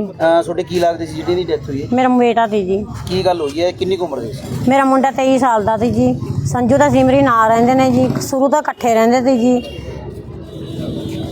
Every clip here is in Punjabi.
ਅਹ ਤੁਹਾਡੇ ਕੀ ਲੱਗਦੇ ਸੀ ਜਿਹੜੀ ਦੀ ਡੈਥ ਹੋਈ ਹੈ? ਮੇਰਾ ਬੇਟਾ ਸੀ ਜੀ। ਕੀ ਗੱਲ ਹੋਈ ਹੈ? ਕਿੰਨੀ ਕੁ ਉਮਰ ਦੇ ਸੀ? ਮੇਰਾ ਮੁੰਡਾ 23 ਸਾਲ ਦਾ ਸੀ ਜੀ। ਸੰਜੂ ਦਾ ਸਿਮਰੀ ਨਾਲ ਰਹਿੰਦੇ ਨੇ ਜੀ। ਸ਼ੁਰੂ ਤੋਂ ਇਕੱਠੇ ਰਹਿੰਦੇ ਸੀ ਜੀ।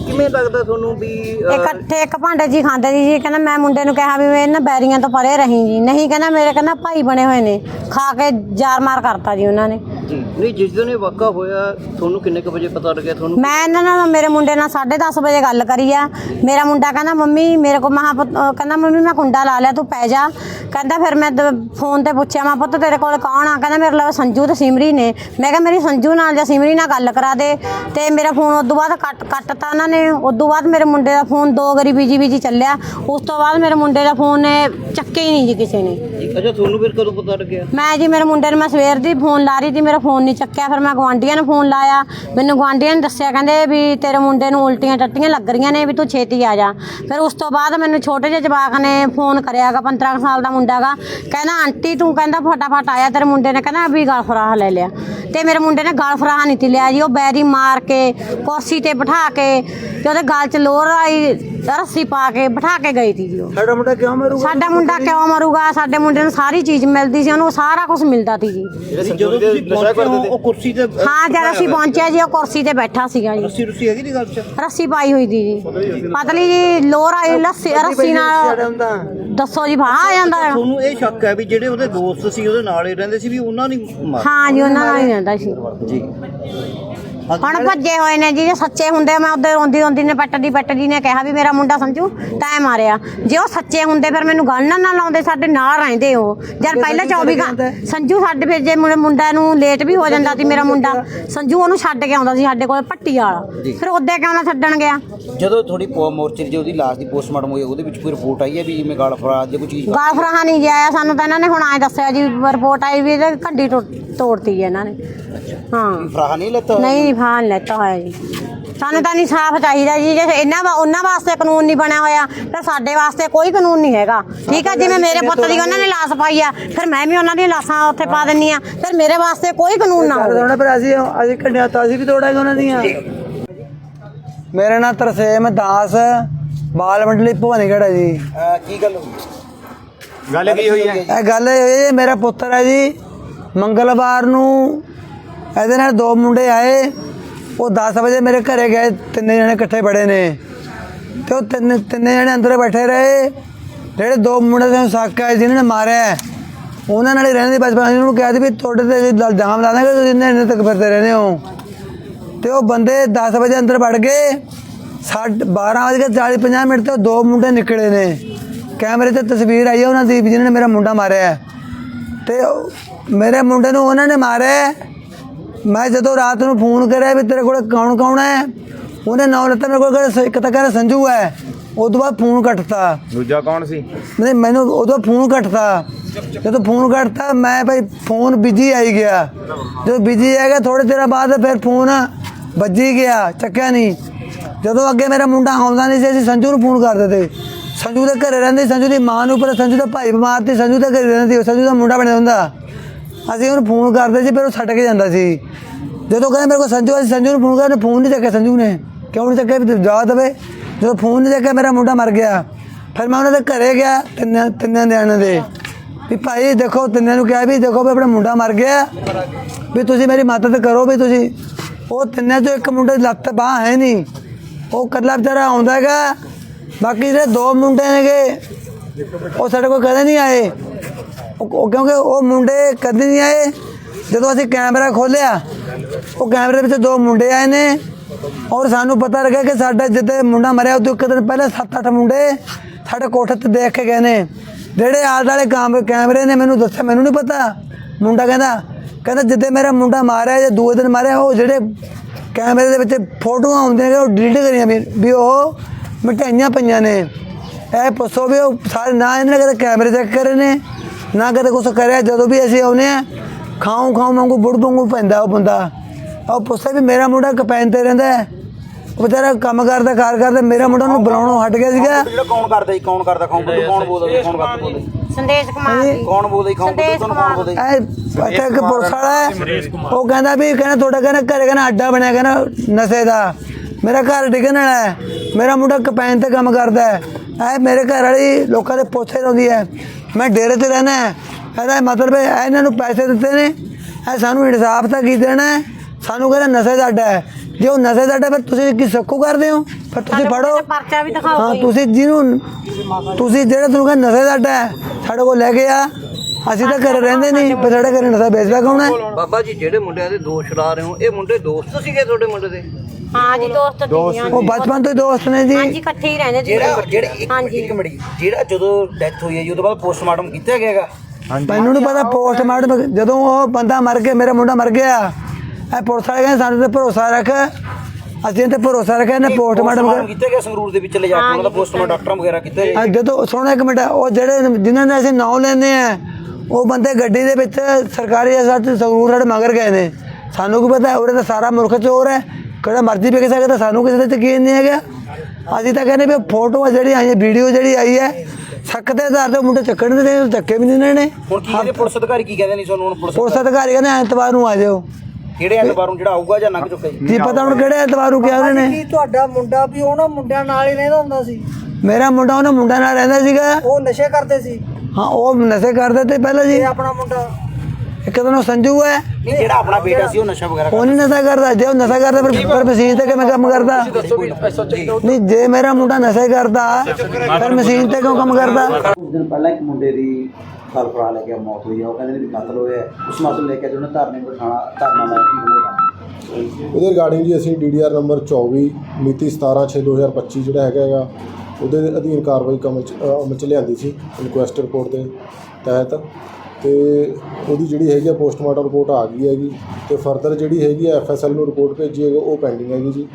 ਕਿਵੇਂ ਲੱਗਦਾ ਤੁਹਾਨੂੰ ਵੀ ਇਕੱਠੇ ਇੱਕ ਭਾਂਡੇ ਜੀ ਖਾਂਦੇ ਸੀ ਜੀ। ਕਹਿੰਦਾ ਮੈਂ ਮੁੰਡੇ ਨੂੰ ਕਿਹਾ ਵੀ ਮੈਂ ਇਹਨਾਂ ਬੈਰੀਆਂ ਤੋਂ ਪਰੇ ਰਹੀ ਜੀ। ਨਹੀਂ ਕਹਿੰਦਾ ਮੇਰੇ ਕਹਿੰਦਾ ਭਾਈ ਬਣੇ ਹੋਏ ਨੇ। ਖਾ ਕੇ ਜਾਰ ਮਾਰ ਕਰਤਾ ਜੀ ਉਹਨਾਂ ਨੇ। ਨਹੀਂ ਜਿਸ ਦਿਨ ਇਹ ਵਾਕਾ ਹੋਇਆ ਤੁਹਾਨੂੰ ਕਿੰਨੇ ਕੁ ਵਜੇ ਪਤਾ ਲੱਗਿਆ? ਤੁਹਾਨੂੰ ਮੈਂ ਇਹਨਾਂ ਨਾਲ ਮੇਰੇ ਮੁੰਡੇ ਨਾਲ 10:30 ਵਜੇ ਗੱਲ ਕਰੀ ਆ। ਮੇਰਾ ਮੁੰਡਾ ਕਹਿੰਦਾ ਮੰਮੀ ਮੇਰੇ ਕੋ ਮਹਾ ਕਹਿੰਦਾ ਮੰਮੀ ਮੈਂ ਕੁੰਡਾ ਲਾ ਲਿਆ ਤੂੰ ਪੈ ਜਾ। ਕਹਿੰਦਾ ਫਿਰ ਮੈਂ ਫੋਨ ਤੇ ਪੁੱਛਿਆ ਮੈਂ ਪੁੱਤ ਤੇਰੇ ਕੋਲ ਕੌਣ ਆ? ਕਹਿੰਦਾ ਮੇਰੇ ਨਾਲ ਸੰਜੂ ਤੇ ਸਿਮਰੀ ਨੇ। ਮੈਂ ਕਿਹਾ ਮੇਰੀ ਸੰਜੂ ਨਾਲ ਜਾਂ ਸਿਮਰੀ ਨਾਲ ਗੱਲ ਕਰਾ ਦੇ। ਤੇ ਮੇਰਾ ਫੋਨ ਉਦੋਂ ਬਾਅਦ ਕੱਟ ਕੱਟਤਾ ਉਹਨਾਂ ਨੇ। ਉਦੋਂ ਬਾਅਦ ਮੇਰੇ ਮੁੰਡੇ ਦਾ ਫੋਨ ਦੋ ਵਾਰੀ ਬੀਜੀ ਬੀਜੀ ਚੱਲਿਆ। ਉਸ ਤੋਂ ਬਾਅਦ ਮੇਰੇ ਮੁੰਡੇ ਦਾ ਫੋਨ ਨੇ ਚੱਕਿਆ ਹੀ ਨਹੀਂ ਜੀ ਕਿਸੇ ਨੇ। ਅੱਛਾ ਤੁਹਾਨੂੰ ਫਿਰ ਕਦੋਂ ਪਤਾ ਲੱਗਿਆ? ਮੈਂ ਜੀ ਮੇਰੇ ਮੁੰਡੇ ਨੂੰ ਮੈਂ ਸਵੇਰ ਦੀ ਫੋਨ ਲਾ ਰਹੀ ਸੀ ਮੇਰਾ ਫੋਨ ਨਹੀਂ ਚੱਕਿਆ। ਫਿਰ ਮੈਂ ਗਵਾਂਢੀਆਂ ਨੂੰ ਫੋਨ ਲਾਇਆ। ਮੈਨੂੰ ਗਵਾਂਢੀਆਂ ਨੇ ਦੱਸਿਆ, ਕਹਿੰਦੇ ਵੀ ਤੇਰੇ ਮੁੰਡੇ ਨੂੰ ਉਲਟੀਆਂ ਟੱਟੀਆਂ ਲੱਗ ਰਹੀਆਂ ਨੇ ਵੀ ਤੂੰ ਛੇਤੀ ਆ ਜਾ। ਫਿਰ ਉਸ ਤੋਂ ਬਾਅਦ ਮੈਨੂੰ ਛੋਟੇ ਜਿਹੇ ਜਵਾਕ ਨੇ ਫੋਨ ਕਰਿਆਗਾ 15 ਕੁ ਸਾਲ ਦਾ ਮੁੰਡਾਗਾ ਕਹਿੰਦਾ, ਆਂਟੀ, ਤੂੰ ਕਹਿੰਦਾ ਫਟਾਫਟ ਆਇਆ ਤੇਰੇ ਮੁੰਡੇ ਨੇ। ਕਹਿੰਦਾ, ਵੀ ਗਲ ਫਰਾਹਾ ਲੈ ਲਿਆ। ਤੇ ਮੇਰੇ ਮੁੰਡੇ ਨੇ ਗਲ ਫਰਾਹਾ ਨਹੀਂ ਲਿਆ ਜੀ। ਉਹ ਬੈਰੀ ਮਾਰ ਕੇ ਕੁਰਸੀ ਤੇ ਬਿਠਾ ਕੇ ਤੇ ਉਹਦੇ ਗਲ 'ਚ ਲੋਰ ਆਈ। ਰੱਸੀ ਪਾ ਕੇ ਬਿਠਾ ਕੇ ਗਈ ਤੀ ਜੀ ਉਹ। ਸਾਡਾ ਮੁੰਡਾ ਕਿਉਂ ਮਰੂਗਾ? ਸਾਡਾ ਮੁੰਡਾ ਕਿਉਂ ਮਰੂਗਾ? ਸਾਡੇ ਮੁੰਡੇ ਨੂੰ ਸਾਰੀ ਚੀਜ਼ ਮਿਲਦੀ ਸੀ ਉਹਨੂੰ ਸਾਰਾ ਕੁਝ ਮਿਲਦਾ ਸੀ ਜੀ। ਜਦੋਂ ਤੁਸੀਂ ਪਹੁੰਚੇ ਹੋ ਉਹ ਕੁਰਸੀ ਤੇ ਹਾਂ ਜਦ ਅਸੀਂ ਪਹੁੰਚਿਆ ਜੀ ਉਹ ਕੁਰਸੀ ਤੇ ਬੈਠਾ ਸੀਗਾ ਜੀ। ਰੱਸੀ ਰੁੱਸੀ ਹੈਗੀ ਦੀ ਗੱਲ ਚ? ਰੱਸੀ ਪਾਈ ਹੋਈ ਦੀ ਜੀ। ਪਤਲੀ ਜੀ ਲੋਰ ਆਈ ਲੱਸੀ ਰੱਸੀ ਨਾਲ ਦੱਸੋ ਜੀ ਭਾ ਆ ਜਾਂਦਾ। ਤੁਹਾਨੂੰ ਇਹ ਸ਼ੱਕ ਹੈ ਵੀ ਜਿਹੜੇ ਉਹਦੇ ਦੋਸਤ ਸੀ ਉਹਦੇ ਨਾਲ ਹੀ ਰਹਿੰਦੇ ਸੀ ਵੀ ਉਹਨਾਂ ਨੇ ਮਾਰ ਹਾਂ ਜੀ ਉਹਨਾਂ ਨਾਲ ਹੀ ਰਹਿੰਦਾ ਸੀ। ਜੀ। ਹੁਣ ਭੱਜੇ ਹੋਏ ਨੇ ਜੀ ਜੇ ਸੱਚੇ ਹੁੰਦੇ ਮੈਂ ਉਹਦੇ ਰੋਂਦੀ ਰੋਂਦੀ ਨੇ ਪੱਟਦੀ ਪੱਟਦੀ ਨੇ ਕਿਹਾ ਵੀ ਮੇਰਾ ਮੁੰਡਾ ਸੰਜੂ ਤੈਂ ਮਾਰਿਆ। ਜੇ ਉਹ ਸੱਚੇ ਹੁੰਦੇ ਫਿਰ ਮੈਨੂੰ ਗੱਲ ਨਾ ਲਾਉਂਦੇ ਸਾਡੇ ਨਾਲ ਰਹਿੰਦੇ ਉਹ। ਜਦ ਪਹਿਲਾਂ 24 ਘੰਟੇ ਸੰਜੂ ਸਾਡੇ ਫਿਰ ਜੇ ਮੁੰਡੇ- ਮੁੰਡਾ ਨੂੰ ਲੇਟ ਵੀ ਹੋ ਜਾਂਦਾ ਸੀ ਮੇਰਾ ਮੁੰਡਾ ਸੰਜੂ ਉਹਨੂੰ ਛੱਡ ਕੇ ਆਉਂਦਾ ਸੀ ਸਾਡੇ ਕੋਲ ਪੱਟੀ ਵਾਲਾ। ਫਿਰ ਉਹਦੇ ਕਿਉਂ ਨਾ ਛੱਡਣ ਗਿਆ? ਜਦੋਂ ਥੋੜੀ ਮੋਰਚੇ ਦੀ ਉਹਦੀ ਲਾਸ਼ ਦੀ ਪੋਸਟਮਾਰਟਮ ਹੋਈ ਉਹਦੇ ਵਿੱਚ ਕੋਈ ਰਿਪੋਰਟ ਆਈ ਹੈ ਵੀ ਜਿਵੇਂ ਗਾਲ ਫਰਾ ਜਾਂ ਕੋਈ ਚੀਜ਼? ਗਾਲ ਫਰਾਹਾ ਨਹੀਂ ਜਾਇਆ ਸਾਨੂੰ ਤਾਂ ਇਹਨਾਂ ਨੇ ਹੁਣ ਐ ਦੱਸਿਆ ਜੀ ਰਿਪੋਰਟ ਆਈ ਵੀ ਇਹਦੇ ਘੰਡੀ ਟੁੱਟ- ਤੋੜਤੀ ਹੈ ਇਹਨਾਂ ਨੇ। ਹਾਂ। ਫਰਾਹਾ ਨਹੀਂ ਲੈਤਾ? ਨਹੀਂ ਫਾਨ ਲੈਤਾ ਹੋਇਆ ਜੀ। ਸਾਨੂੰ ਤਾਂ ਇਨਸਾਫ ਚਾਹੀਦਾ ਜੀ। ਜੇ ਇਹਨਾਂ ਵਾ ਉਹਨਾਂ ਵਾਸਤੇ ਕਾਨੂੰਨ ਨਹੀਂ ਬਣਿਆ ਹੋਇਆ ਤਾਂ ਸਾਡੇ ਵਾਸਤੇ ਕੋਈ ਕਾਨੂੰਨ ਨਹੀਂ ਹੈਗਾ। ਠੀਕ ਆ ਜਿਵੇਂ ਮੇਰੇ ਪੁੱਤ ਦੀ ਉਹਨਾਂ ਨੇ ਲਾਸ਼ ਪਾਈ ਆ ਫਿਰ ਮੈਂ ਵੀ ਉਹਨਾਂ ਦੀਆਂ ਲਾਸ਼ਾਂ ਉੱਥੇ ਪਾ ਦਿੰਨੀ ਆ। ਫਿਰ ਮੇਰੇ ਵਾਸਤੇ ਕੋਈ ਕਾਨੂੰਨ ਨਾ ਹੋਵੇ। ਉਹਨਾਂ ਪਰ ਅਸੀਂ ਅਸੀਂ ਕੰਡਿਆ ਤਾਂ ਅਸੀਂ ਵੀ ਤੋੜਾਂਗੇ ਉਹਨਾਂ ਦੀਆਂ। ਮੇਰਾ ਨਾਮ ਤਰਸੇਮ ਦਾਸ ਬਾਲ ਮੰਡਲੀ ਭਵਾਨੀਗੜ੍ਹ ਹੈ ਜੀ। ਕੀ ਗੱਲ ਹੋਈ? ਗੱਲ ਕੀ ਹੋਈ ਹੈ? ਇਹ ਗੱਲ ਇਹ ਹੋਈ ਹੈ ਮੇਰਾ ਪੁੱਤਰ ਹੈ ਜੀ। ਮੰਗਲਵਾਰ ਨੂੰ ਇਹਦੇ ਨਾਲ ਦੋ ਮੁੰਡੇ ਆਏ, ਉਹ 10 ਵਜੇ ਮੇਰੇ ਘਰੇ ਗਏ, ਤਿੰਨੇ ਜਣੇ ਇਕੱਠੇ ਬੜੇ ਨੇ। ਤੇ ਉਹ ਤਿੰਨ, ਤਿੰਨੇ ਜਣੇ ਅੰਦਰ ਬੈਠੇ ਰਹੇ। ਜਿਹੜੇ ਦੋ ਮੁੰਡੇ ਦੇ ਸ਼ੱਕ ਹੈ ਨੇ ਮਾਰਿਆ। ਉਹਨਾਂ ਨਾਲ ਹੀ ਰਹਿੰਦੇ ਬਚਪਨ ਅਸੀਂ ਉਹਨੂੰ ਕਿਹਾ ਸੀ ਵੀ ਤੁਹਾਡੇ ਤੇ ਅਸੀਂ ਇਲਜ਼ਾਮ ਲਾ ਦਾਂਗੇ, ਤੁਸੀਂ ਇੰਨੇ ਤੱਕ ਫਿਰਦੇ ਰਹਿੰਦੇ ਹੋ। ਤੇ ਉਹ ਬੰਦੇ 10 ਵਜੇ ਅੰਦਰ ਵੜ ਗਏ। ਸਾਢੇ 12 ਵਜੇ 40 50 ਮਿੰਟ ਤੇ ਦੋ ਮੁੰਡੇ ਨਿਕਲੇ ਨੇ। ਕੈਮਰੇ ਤੇ ਤਸਵੀਰ ਆਈ ਹੈ ਉਹਨਾਂ ਦੀ, ਵੀ ਜਿਹਨਾਂ ਨੇ ਮੇਰਾ ਮੁੰਡਾ ਮਾਰਿਆ। ਹੈ। ਤੇ ਮੇਰੇ ਮੁੰਡੇ ਨੂੰ ਉਹਨਾਂ ਨੇ ਮਾਰਿਆ। ਮੈਂ ਜਦੋਂ ਰਾਤ ਨੂੰ ਫੋਨ ਕਰਿਆ ਵੀ ਤੇਰੇ ਕੋਲ ਕੌਣ ਕੌਣ ਹੈ ਉਹਨੇ ਨਾਂ ਲਿੱਤਾ ਮੇਰੇ ਕੋਲ ਕਹਿੰਦਾ ਇੱਕ ਤਾਂ ਕਹਿੰਦਾ ਸੰਜੂ ਹੈ ਤੋਂ ਬਾਅਦ ਫੋਨ ਕੱਟਤਾ। ਦੂਜਾ ਕੌਣ ਸੀ? ਨਹੀਂ ਮੈਨੂੰ ਉਦੋਂ ਫੋਨ ਕੱਟਤਾ। ਜਦੋਂ ਫੋਨ ਕੱਟਤਾ ਮੈਂ ਭਾਈ ਫੋਨ ਬਿਜ਼ੀ ਆਈ ਗਿਆ। ਜਦੋਂ ਬਿਜ਼ੀ ਆ ਗਿਆ ਥੋੜੇ ਦਿਨਾਂ ਬਾਅਦ ਫਿਰ ਫੋਨ ਵੱਜੀ ਗਿਆ ਚੱਕਿਆ ਨਹੀਂ। ਜਦੋਂ ਅੱਗੇ ਮੇਰਾ ਮੁੰਡਾ ਆਉਂਦਾ ਨਹੀਂ ਸੀ ਅਸੀਂ ਸੰਜੂ ਨੂੰ ਫੋਨ ਕਰਦੇ ਤੇ। ਸੰਜੂ ਦੇ ਘਰੇ ਰਹਿੰਦੇ ਸੰਜੂ ਦੀ ਮਾਂ ਨੂੰ ਪਰ ਸੰਜੂ ਦਾ ਭਾਈ ਬਿਮਾਰ ਸੀ ਸੰਜੂ ਦੇ ਘਰੇ ਰਹਿੰਦੀ ਸੰਜੂ ਦਾ ਮੁੰਡਾ ਬਣਿਆ ਹੁੰਦਾ। ਅਸੀਂ ਉਹਨੂੰ ਫੋਨ ਕਰਦੇ ਸੀ, ਫਿਰ ਉਹ ਛੱਡ ਕੇ ਜਾਂਦਾ ਸੀ। ਜਦੋਂ ਕਹਿੰਦੇ ਮੇਰੇ ਕੋਲ ਸੰਜੂ ਅਸੀਂ ਸੰਜੂ ਨੂੰ ਫੋਨ ਕਰਦੇ ਫੋਨ ਨਹੀਂ ਚੱਕਿਆ ਸੰਜੂ ਨੇ। ਕਿਉਂ ਨਹੀਂ ਚੱਕਿਆ? ਵੀ ਤੂੰ ਜਵਾਬ ਦੇਵੇ। ਜਦੋਂ ਫੋਨ ਨਹੀਂ ਚੱਕਿਆ, ਮੇਰਾ ਮੁੰਡਾ ਮਰ ਗਿਆ। ਫਿਰ ਮੈਂ ਉਹਨਾਂ ਦੇ ਘਰੇ ਗਿਆ, ਤਿੰਨਾਂ ਤਿੰਨਾਂ ਦਿਨਾਂ ਦੇ। ਵੀ ਭਾਈ, ਦੇਖੋ, ਤਿੰਨਾਂ ਨੂੰ ਕਿਹਾ ਵੀ, ਦੇਖੋ ਵੀ ਆਪਣਾ ਮੁੰਡਾ ਮਰ ਗਿਆ। ਵੀ ਤੁਸੀਂ ਮੇਰੀ ਮਦਦ ਕਰੋ ਵੀ ਤੁਸੀਂ। ਉਹ ਤਿੰਨਾਂ ਚੋਂ ਇੱਕ ਮੁੰਡੇ ਦੀ ਲੱਤ ਬਾਹ ਹੈ ਨਹੀਂ। ਉਹ ਕੱਲਾ ਵਿਚਾਰਾ ਆਉਂਦਾ ਹੈਗਾ। ਬਾਕੀ ਜਿਹੜੇ ਦੋ ਮੁੰਡੇ ਨੇਗੇ ਉਹ ਸਾਡੇ ਕੋਲ ਕਦੇ ਨਹੀਂ ਆਏ। ਉਹ ਕਿਉਂਕਿ ਉਹ ਮੁੰਡੇ ਕਦੇ ਨਹੀਂ ਆਏ। ਜਦੋਂ ਅਸੀਂ ਕੈਮਰਾ ਖੋਲਿਆ ਉਹ ਕੈਮਰੇ ਵਿੱਚ ਦੋ ਮੁੰਡੇ ਆਏ ਨੇ ਔਰ ਸਾਨੂੰ ਪਤਾ ਲੱਗਾ ਕਿ ਸਾਡਾ ਜਿੱਦੇ ਮੁੰਡਾ ਮਰਿਆ, ਉਦੋਂ ਇੱਕ ਦਿਨ ਪਹਿਲਾਂ 7-8 ਮੁੰਡੇ ਸਾਡੇ ਕੋਠੇ ਤੇ ਦੇਖ ਕੇ ਗਏ ਨੇ। ਜਿਹੜੇ ਆਲੇ ਵਾਲੇ ਕਾਮ, ਕੈਮਰੇ ਨੇ ਮੈਨੂੰ ਦੱਸਿਆ, ਮੈਨੂੰ ਨਹੀਂ ਪਤਾ। ਮੁੰਡਾ ਕਹਿੰਦਾ ਕਹਿੰਦਾ ਜਿੱਦੇ ਮੇਰਾ ਮੁੰਡਾ ਮਾਰਿਆ, ਜਾਂ ਦੂਏ ਦਿਨ ਮਾਰਿਆ, ਉਹ ਜਿਹੜੇ ਕੈਮਰੇ ਦੇ ਵਿੱਚ ਫੋਟੋਆਂ ਆਉਂਦੀਆਂ ਨੇ, ਉਹ ਡਿਲੀਟ ਕਰੀਆਂ ਵੀ ਵੀ ਉਹ ਮਿਟਾਈਆਂ ਪਈਆਂ ਨੇ। ਇਹ ਪੁੱਛੋ ਵੀ ਉਹ ਸਾਰੇ ਨਾ ਇਹਨਾਂ ਨੇ ਕਦੇ ਕੈਮਰੇ ਚੈੱਕ ਕਰੇ ਨੇ? ਨਾ ਕਦੇ ਕੁਛ ਕਰਿਆ ਜਦੋਂ ਵੀ ਅਸੀਂ ਆਉਨੇ ਆ ਖਾਉ ਖਾਉ ਵਾਂਗੂ ਬੁੜ ਵਾਂਗੂ ਪੈਂਦਾ ਉਹ ਬੰਦਾ। ਉਹ ਪੁੱਛਦਾ ਵੀ ਮੇਰਾ ਮੁੰਡਾ ਕਪੈਨ ਤੇ ਰਹਿੰਦਾ ਹੈ। ਉਹ ਵਿਚਾਰਾ ਕੰਮ ਕਰਦਾ ਕਾਰ ਕਰਦਾ ਮੇਰਾ ਮੁੰਡਾ ਨੂੰ ਬੁਲਾਉਣੋਂ ਹਟ ਗਿਆ ਸੀਗਾ। ਜਿਹੜਾ ਕੌਣ ਕਰਦਾ ਜੀ ਕੌਣ ਕਰਦਾ ਕੌਣ ਕੌਣ ਬੋਲਦਾ ਕੌਣ ਕਰਦਾ ਬੋਲਦਾ ਸੰਦੇਸ਼ ਕੁਮਾਰ ਜੀ। ਕੌਣ ਬੋਲਦਾ ਕੌਣ। ਬੋਲਦਾ ਪੁਲਿਸ ਵਾਲਾ ਹੈ। ਉਹ ਕਹਿੰਦਾ ਵੀ ਕਹਿੰਦਾ ਤੁਹਾਡਾ ਕਹਿੰਦਾ ਘਰੇ ਕਹਿੰਦਾ ਅੱਡਾ ਬਣਿਆ ਕਹਿੰਦਾ ਨਸ਼ੇ ਦਾ। ਮੇਰਾ ਘਰ ਡਿੱਗਣ ਵਾਲਾ ਹੈ। ਮੇਰਾ ਮੁੰਡਾ ਕਪੈਨ ਤੇ ਕੰਮ ਕਰਦਾ ਹੈ। ਐ ਮੇਰੇ ਘਰ ਵਾਲੀ ਲੋਕਾਂ ਦੇ ਪੋਥੇ ਲਾਉਂਦੀ ਹੈ। ਮੈਂ ਡੇਰੇ ਤੇ ਰਹਿਣਾ ਹੈ। ਇਹਦਾ ਮਤਲਬ ਹੈ ਇਹ ਇਹਨਾਂ ਨੂੰ ਪੈਸੇ ਦਿੱਤੇ ਨੇ। ਇਹ ਸਾਨੂੰ ਇਨਸਾਫ ਤਾਂ ਕੀ ਦੇਣਾ ਹੈ? ਸਾਨੂੰ ਕਹਿੰਦਾ ਨਸ਼ੇ ਦਾ ਅੱਡਾ ਹੈ। ਜੇ ਉਹ ਨਸ਼ੇ ਦਾ ਅੱਡਾ ਫਿਰ ਤੁਸੀਂ ਕੀ ਸੱਕੂ ਕਰਦੇ ਹੋ? ਫਿਰ ਤੁਸੀਂ ਫੜੋ। ਪਰਚਾ ਵੀ ਦਿਖਾਓ ਹਾਂ ਤੁਸੀਂ ਜਿਹਨੂੰ ਤੁਸੀਂ ਜਿਹੜਾ ਤੁਹਾਨੂੰ ਕਹਿੰਦਾ ਨਸ਼ੇ ਦਾ ਅੱਡਾ ਹੈ ਸਾਡੇ ਕੋਲ ਲੈ ਕੇ ਆ। ਅਸੀਂ ਤਾਂ ਘਰੇ ਰਹਿੰਦੇ ਨਹੀਂ ਪਰ ਸਾਡੇ ਘਰੇ ਨਸ਼ਾ ਵੇਚਦਾ ਕੌਣ ਹੈ। ਬਾਬਾ ਜੀ ਜਿਹੜੇ ਮੁੰਡਿਆਂ ਦੇ ਦੋਸ਼ ਲਾ ਰਹੇ ਹੋ ਇਹ ਮੁੰਡੇ ਦੋਸਤ ਸੀਗੇ ਤੁਹਾਡੇ ਮੁੰਡੇ ਦੇ? ਹਾਂ ਜੀ ਦੋਸਤ ਸੀਗੀਆਂ ਉਹ ਬਚਪਨ ਤੋਂ ਹੀ ਦੋਸਤ ਨੇ ਜੀ। ਹਾਂਜੀ ਇਕੱਠੇ ਹੀ ਰਹਿੰਦੇ ਸੀ। ਜਿਹੜਾ ਜਿਹੜੇ ਇੱਕ ਹਾਂਜੀ। ਇੱਕ ਮਿੰਟ ਜਿਹੜਾ ਜਦੋਂ ਡੈਥ ਹੋਈ ਹੈ ਜੀ ਉਹਦੇ ਬਾਅਦ ਪੋਸਟਮਾਰਟਮ ਕੀਤਾ ਗਿਆਗਾ ਮੈਨੂੰ ਨਹੀਂ ਪਤਾ ਪੋਸਟਮਾਰਟਮ ਜਦੋਂ ਉਹ ਬੰਦਾ ਮਰ ਗਿਆ ਮੇਰਾ ਮੁੰਡਾ ਮਰ ਗਿਆ ਇਹ ਪੁਲਿਸ ਵਾਲੇ ਕਹਿੰਦੇ ਸਾਨੂੰ ਤੇ ਭਰੋਸਾ ਰੱਖ। ਅਸੀਂ ਤੇ ਭਰੋਸਾ ਰੱਖਿਆ ਇਹਨੇ ਪੋਸਟਮਾਰਟਮ ਕਰ ਕੀਤਾ ਗਿਆ ਸੰਗਰੂਰ ਦੇ ਵਿੱਚ ਲੈ ਜਾ ਕੇ ਉਹਨਾਂ ਦਾ ਪੋਸਟਮਾਰਟਮ ਡਾਕਟਰਾਂ ਵਗੈਰਾ ਕੀਤਾ ਗਿਆ। ਆ ਜਦੋਂ ਸੁਣੋ ਇੱਕ ਮਿੰਟ ਉਹ ਜਿਹੜੇ ਜਿਨ੍ਹਾਂ ਨੇ ਅਸੀਂ ਨਾਂ ਲੈਂਦੇ ਆ ਉਹ ਬੰਦੇ ਗੱਡੀ ਦੇ ਵਿੱਚ ਸਰਕਾਰੀ ਅਸਾਤ ਸੰਗਰੂਰ ਸਾਡੇ ਮਗਰ ਗਏ ਨੇ। ਸਾਨੂੰ ਕੀ ਪਤਾ ਤਾਂ ਸਾਰਾ ਮੁਲਕ ਚੋਰ ਹੈ। ਕਿਹੜਾ ਮਰਜ਼ੀ ਵਿਕ ਸਕਦਾ ਸਾਨੂੰ ਕਿਸੇ ਤੇ ਯਕੀਨ ਨਹੀਂ ਹੈਗਾ। ਅਸੀਂ ਤਾਂ ਕਹਿੰਦੇ ਵੀ ਫੋਟੋ ਜਿਹੜੀ ਆਈ ਹੈ ਵੀਡੀਓ ਜਿਹੜੀ ਆਈ ਹੈ ਸਖਤ ਦੇ ਆਧਾਰ ਤੇ ਉਹ ਮੁੰਡੇ ਚੱਕਣ ਦੇ ਚੱਕੇ ਵੀ ਨਹੀਂ ਇਹਨਾਂ ਨੇ। ਹੁਣ ਕੀ ਕਹਿੰਦੇ ਪੁਲਿਸ ਅਧਿਕਾਰੀ ਕੀ ਕਹਿੰਦੇ ਨੇ ਤੁਹਾਨੂੰ ਹੁਣ ਪੁਲਿਸ ਪੁਲਿਸ ਅਧਿਕਾਰੀ? ਕਹਿੰਦੇ ਐਤਵਾਰ ਨੂੰ ਆ ਜਾਓ ਕਿਹੜੇ ਐਤਵਾਰ ਨੂੰ ਜਿਹੜਾ ਆਊਗਾ ਜਾਂ ਲੰਘ ਚੁੱਕਾ ਜੀ? ਕੀ ਪਤਾ ਹੁਣ ਕਿਹੜੇ ਐਤਵਾਰ ਨੂੰ ਕਿਹਾ ਉਹਨਾਂ ਕੀ ਤੁਹਾਡਾ ਮੁੰਡਾ ਵੀ ਉਹਨਾਂ ਮੁੰਡਿਆਂ ਨਾਲ ਹੀ ਰਹਿੰਦਾ ਹੁੰਦਾ ਸੀ। ਮੇਰਾ ਮੁੰਡਾ ਉਹਨਾਂ ਮੁੰਡਾ ਨਾਲ ਰਹਿੰਦਾ ਸੀਗਾ। ਉਹ ਨਸ਼ੇ ਕਰਦੇ ਸੀ। ਹਾਂ ਉਹ ਨਸ਼ੇ ਕਰਦੇ ਤੇ ਪਹਿਲਾਂ ਜੀ। ਤੇ ਆਪਣਾ ਮੁੰਡਾ। ਇੱਕ ਦਿਨ ਉਹ ਸੰਜੂ ਹੈ। ਨਹੀਂ ਜਿਹੜਾ ਆਪਣਾ ਬੇਟਾ ਸੀ ਉਹ ਨਸ਼ਾ ਵਗੈਰਾ ਉਹ ਨਹੀਂ ਨਸ਼ਾ ਕਰਦਾ। ਜੇ ਉਹ ਨਸ਼ਾ ਕਰਦਾ ਫਿਰ ਫਿਰ ਮਸ਼ੀਨ ਤੇ ਕਿਵੇਂ ਕੰਮ ਕਰਦਾ? ਨਹੀਂ ਜੇ ਮੇਰਾ ਮੁੰਡਾ ਨਸ਼ਾ ਕਰਦਾ ਫਿਰ ਮਸ਼ੀਨ ਤੇ ਕਿਉਂ ਕੰਮ ਕਰਦਾ? ਦਿਨ ਪਹਿਲਾਂ ਇੱਕ ਮੁੰਡੇ ਦੀ ਖਲਫਰਾ ਲੈ ਕੇ ਮੌਤ ਹੋਈ ਉਹ ਕਹਿੰਦੇ ਨੇ ਵੀ ਕਤਲ ਹੋਇਆ। ਉਸ ਮਸਲੇ ਲੈ ਕੇ ਅੱਜ ਉਹਨਾਂ ਧਰਨੇ ਬਿਠਾਣਾ ਧਰਨਾ ਲਾਇਆ ਕੀ ਹੋਊਗਾ ਉਹਦੇ ਰਿਗਾਰਡਿੰਗ ਜੀ ਅਸੀਂ ਡੀਡੀਆਰ ਨੰਬਰ 24 ਮਿਤੀ 17/6/2025 ਜਿਹੜਾ ਹੈਗਾ ਹੈਗਾ ਉਹਦੇ ਅਧੀਨ ਕਾਰਵਾਈ ਕੰਮ ਚ ਅ, ਅਮਲ ਚ ਲਿਆਂਦੀ ਸੀ ਇਨਕੁਐਸਟ ਰਿਪੋਰਟ ਦੇ ਤਹਿਤ। ਤੇ ਉਹਦੀ ਜਿਹੜੀ ਹੈਗੀ ਆ ਪੋਸਟਮਾਰਟਮ ਰਿਪੋਰਟ ਆ ਗਈ ਹੈਗੀ ਤੇ ਫਰਦਰ ਜਿਹੜੀ ਹੈਗੀ ਆ ਐਫਐਸਐਲ ਨੂੰ ਰਿਪੋਰਟ ਭੇਜੀ ਹੈਗੀ ਉਹ ਪੈਂਡਿੰਗ ਹੈਗੀ ਜੀ।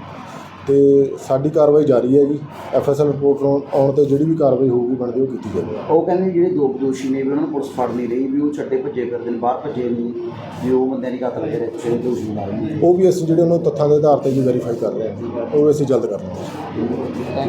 ਤੇ ਸਾਡੀ ਕਾਰਵਾਈ ਜਾਰੀ ਹੈਗੀ ਐਫਐਸਐਲ ਰਿਪੋਰਟ ਆਉਣ ਆਉਣ ਤੇ ਜਿਹੜੀ ਵੀ ਕਾਰਵਾਈ ਹੋਊਗੀ ਬਣਦੀ ਉਹ ਕੀਤੀ ਜਾਵੇਗੀ ਉਹ ਕਹਿੰਦੇ ਜਿਹੜੇ ਦੋ ਦੋਸ਼ੀ ਨੇ ਵੀ ਉਹਨਾਂ ਨੂੰ ਪੁਲਿਸ ਫੜ ਨਹੀਂ ਰਹੀ ਵੀ ਉਹ ਛੱਡੇ ਭੱਜੇ ਫਿਰਦੇ ਨੇ ਬਾਹਰ ਭੱਜੇ ਨਹੀਂ ਵੀ ਉਹ ਬੰਦਿਆਂ ਦੀ ਕਤਲ ਜਿਹੜੇ ਜਿਹੜੇ ਦੋਸ਼ੀ ਰਹੇ ਨੇ ਉਹ ਵੀ ਅਸੀਂ ਜਿਹੜੇ ਉਹਨਾਂ ਤੱਥਾਂ ਦੇ ਆਧਾਰ ਤੇ ਜੀ ਵੈਰੀਫਾਈ ਕਰ ਰਹੇ ਹਾਂ। ਉਹ ਵੀ ਅਸੀਂ ਜਲਦ ਕਰ ਹਾਂ।